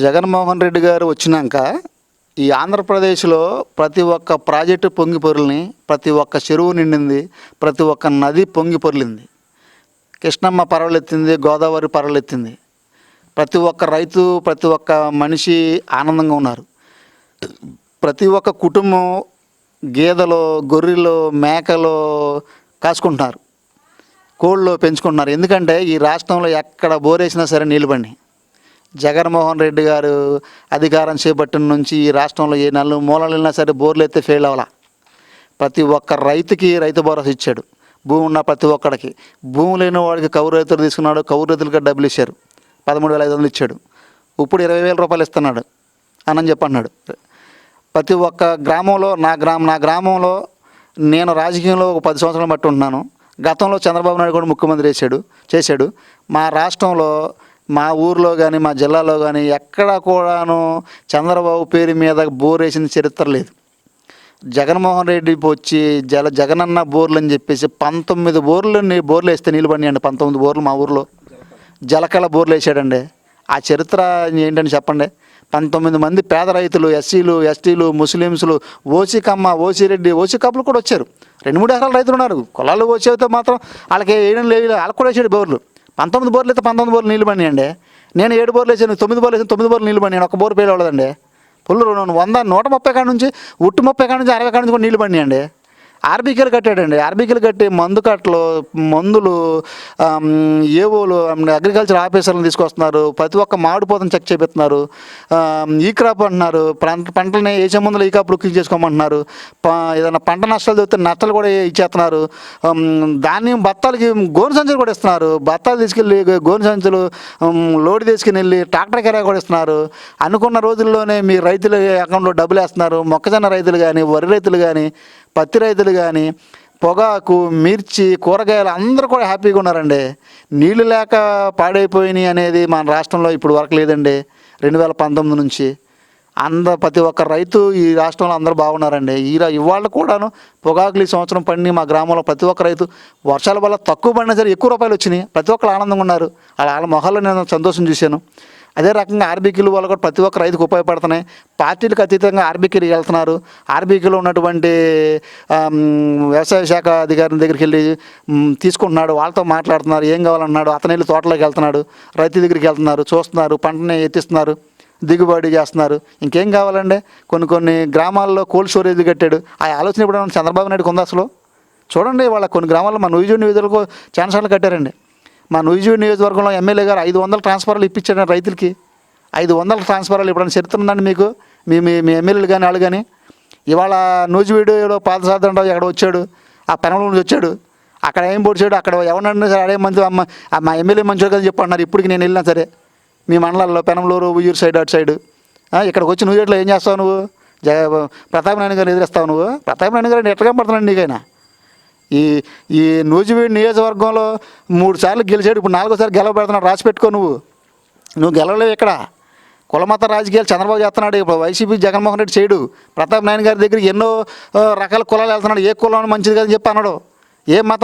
జగన్మోహన్ రెడ్డి గారు వచ్చినాక ఈ ఆంధ్రప్రదేశ్లో ప్రతి ఒక్క ప్రాజెక్టు పొంగి పొరిలిని ప్రతి ఒక్క చెరువు నిండింది ప్రతి ఒక్క నది పొంగి పొరిలింది. కృష్ణమ్మ పర్వలెత్తింది గోదావరి పర్వలెత్తింది. ప్రతి ఒక్క రైతు ప్రతి ఒక్క మనిషి ఆనందంగా ఉన్నారు. ప్రతి ఒక్క కుటుంబం గేదెలు గొర్రెలు మేకలు కాసుకుంటున్నారు కోళ్ళు పెంచుకుంటున్నారు. ఎందుకంటే ఈ రాష్ట్రంలో ఎక్కడ బోరేసినా సరే నీళ్ళు పడినాయి జగన్మోహన్ రెడ్డి గారు అధికారం చేపట్టిన నుంచి ఈ రాష్ట్రంలో ఏ నలుగు మూలలు వెళ్ళినా సరే బోర్లు ఎత్తే ఫెయిల్ అవ్వాల? ప్రతి ఒక్క రైతుకి రైతు భరోసా ఇచ్చాడు. భూమి ఉన్న ప్రతి ఒక్కడికి. భూమి లేని వాడికి కౌరు రైతులు తీసుకున్నాడు కౌరు రైతులకి డబ్బులు ఇచ్చారు. పదమూడు వేల ఐదు వందలు ఇచ్చాడు. ఇప్పుడు ఇరవై వేల రూపాయలు ఇస్తున్నాడు. అని చెప్పి అన్నాడు ప్రతి ఒక్క గ్రామంలో నా గ్రామం నా గ్రామంలో నేను రాజకీయంలో ఒక పది సంవత్సరాలు బట్టి ఉంటున్నాను. గతంలో చంద్రబాబు నాయుడు కూడా ముఖ్యమంత్రి చేశాడు చేశాడు. మా రాష్ట్రంలో మా ఊర్లో కానీ మా జిల్లాలో కానీ ఎక్కడా కూడాను చంద్రబాబు పేరు మీద బోరేసిన చరిత్ర లేదు. జగన్మోహన్ రెడ్డి వచ్చి జల జగనన్న బోర్లు అని చెప్పేసి పంతొమ్మిది బోర్లు బోర్లు వేస్తే నీళ్ళు పడినాయండి పంతొమ్మిది బోర్లు మా ఊర్లో. జలకళ బోర్లు వేసాడండి. ఆ చరిత్ర ఏంటని చెప్పండి? పంతొమ్మిది మంది పేద రైతులు ఎస్సీలు ఎస్టీలు ముస్లిమ్స్లు OC Kamma OC Reddy OC కప్పులు కూడా వచ్చారు. రెండు మూడు ఎకరాల రైతులు ఉన్నారు. కులాలు ఓసీ అయితే మాత్రం వాళ్ళకి వేయడం లేదు. వాళ్ళకి కూడా వేసాడు బోర్లు. పంతొమ్మిది బోర్లు అయితే పంతొమ్మిది బోర్లు నీళ్ళు పడినాయండి నేను ఏడు బోర్లు వేసాను తొమ్మిది బోర్లు వేసాను తొమ్మిది బోర్లు నీళ్ళు పడినాను ఒక బోర్ పేరు అవ్వలేదండి ఫుల్ వంద నూట ముప్పై కాడ నుంచి ఉట్టు ముప్పై కాడ నుంచి అరవై కాడ నుంచి కూడా నీళ్ళు పడినాయండి ఆర్బికల్ కట్టాడండి. ఆర్బికల్ కట్టి మందు కట్టలు మందులు ఏవోలు అగ్రికల్చర్ ఆఫీసర్లను తీసుకొస్తున్నారు. ప్రతి ఒక్క మామిడి పోతను చెక్ చేపిస్తున్నారు. ఈ క్రాప్ అంటున్నారు. పంట పంటలని వేసే ముందులో ఈ క్రాప్ బుకింగ్ చేసుకోమంటున్నారు. ఏదైనా పంట నష్టాలు చూస్తే నష్టాలు కూడా ఇచ్చేస్తున్నారు. ధాన్యం బత్తాలకి గోను సంచులు కూడా ఇస్తున్నారు. బత్తాలు తీసుకెళ్ళి గోను సంచులు లోడ్ తీసుకుని వెళ్ళి ట్రాక్టర్ కిరాయి కూడా ఇస్తున్నారు. అనుకున్న రోజుల్లోనే మీ రైతుల అకౌంట్లో డబ్బులు వేస్తున్నారు. మొక్కజొన్న రైతులు కానీ వరి రైతులు కానీ పత్తి రైతులు కానీ పొగాకు మిర్చి కూరగాయలు అందరూ కూడా హ్యాపీగా ఉన్నారండి. నీళ్ళు లేక పాడైపోయినాయి అనేది మన రాష్ట్రంలో ఇప్పుడు వరకు లేదండి. రెండు వేల పంతొమ్మిది నుంచి అంద ప్రతి ఒక్క రైతు ఈ రాష్ట్రంలో అందరూ బాగున్నారండి. ఈ ఇవాళ కూడాను పొగాకులు ఈ సంవత్సరం పండి మా గ్రామంలో ప్రతి ఒక్క రైతు వర్షాల వల్ల తక్కువ పడినా సరే ఎక్కువ రూపాయలు వచ్చినాయి. ప్రతి ఒక్కరు ఆనందంగా ఉన్నారు. అలా వాళ్ళ మొహాల్లో నేను సంతోషం చూశాను. అదే రకంగా ఆర్బీకీలు వల్ల కూడా ప్రతి ఒక్క రైతుకు ఉపయోగపడుతున్నాయి. పార్టీలకు అతీతంగా ఆర్బీకీలు వెళ్తున్నారు. ఆర్బీకీలో ఉన్నటువంటి వ్యవసాయ శాఖ అధికారి దగ్గరికి వెళ్ళి తీసుకుంటున్నాడు. వాళ్ళతో మాట్లాడుతున్నారు. ఏం కావాలన్నాడు? అతను వెళ్ళి తోటలోకి వెళ్తున్నాడు. రైతు దగ్గరికి వెళ్తున్నారు. చూస్తున్నారు. పంటని ఎత్తిస్తున్నారు. దిగుబడి చేస్తున్నారు. ఇంకేం కావాలండి? కొన్ని కొన్ని గ్రామాల్లో కోల్డ్ స్టోరేజ్ కట్టాడు. ఆ ఆలోచన ఇప్పుడు చంద్రబాబు నాయుడుకు ఉందా అసలు? చూడండి వాళ్ళ కొన్ని గ్రామాల్లో మన నుయ్యూ వీధులకు చాలా కట్టారండి. మా నుయ్యూ నియోజకవర్గంలో ఎమ్మెల్యే గారు ఐదు వందల ట్రాన్స్ఫర్లు ఇప్పించాడు రైతులకి. ఐదు వందల ట్రాన్స్ఫర్లు ఇప్పుడైనా చరిత్ర ఉందండి మీకు? మీ మీ మీ ఎమ్మెల్యేలు కానీ వాళ్ళు కానీ ఇవాళ నూజివీడులో రావు ఎక్కడ వచ్చాడు. ఆ పెనంలో నుంచి వచ్చాడు. అక్కడ ఏం పొడిచాడు అక్కడ ఎవరన్నా సరే అడే మంచి అమ్మ మా ఎమ్మెల్యే మంచిగా కదా చెప్పి అన్నారు ఇప్పటికి నేను వెళ్ళినా సరే. మీ మండలాల్లో పెనంలూరు ఉయ్యూరు సైడ్ అటు సైడ్. ఇక్కడికి వచ్చి నువ్వు ఏం చేస్తావు నువ్వు? జ ప్రతాప్ నాయుడు గారిని ఎదిరిస్తావు నువ్వు? ప్రతాప్ నాయుడు గారు ఎట్లా పడుతున్నాడు నీకైనా? ఈ ఈ నూజివీడు నియోజకవర్గంలో మూడు సార్లు గెలిచాడు ఇప్పుడు నాలుగోసారి గెలవబెడుతున్నాడు. రాసి పెట్టుకో నువ్వు. నువ్వు గెలవలేవు ఇక్కడ. కులమత రాజకీయాలు చంద్రబాబు చేస్తున్నాడు. ఇప్పుడు వైసీపీ జగన్మోహన్ రెడ్డి చేయడు. ప్రతాప్ నాయన్ గారి దగ్గర ఎన్నో రకాల కులాలు వెళ్తున్నాడు. ఏ కులం మంచిది కదని చెప్పి అన్నాడు. ఏ మతం